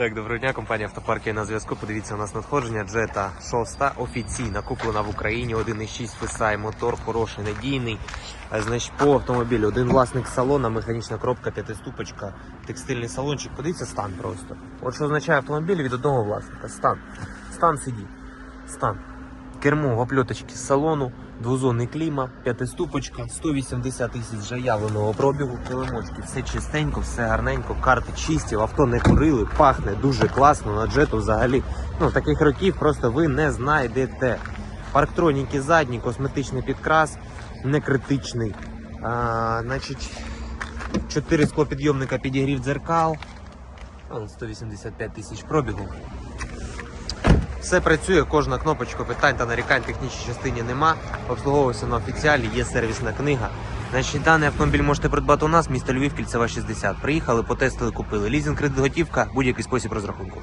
Так, доброго дня, компанія автопарки на зв'язку. Подивіться, у нас надходження Jetta 6 офіційна, куплена в Україні, 1.6 FSI, мотор хороший, надійний. Значить, по автомобілю один власник салона, механічна коробка, п'ятиступочка, текстильний салончик. Подивіться стан просто. От що означає автомобіль від одного власника. Стан. Стан сидіть. Стан. Кермо в опльоточці салону, двозонний кліма, п'ятиступочка, 180 тисяч заявленого пробігу, килимочки, все чистенько, все гарненько, карти чисті, авто не курили, пахне дуже класно, на джету взагалі. Ну, таких років просто ви не знайдете. Парктроніки задні, косметичний підкрас, не критичний. А, значить, 4 склопідйомника підігрів дзеркал. 185 тисяч пробігу. Все працює, кожна кнопочка питань та нарікань в технічній частині нема. Обслуговується на офіціалі, є сервісна книга. Значить, даний автомобіль можете придбати у нас, місто Львів, кільцева 60. Приїхали, потестили, купили. Лізинг, кредит, готівка, будь-який спосіб розрахунку.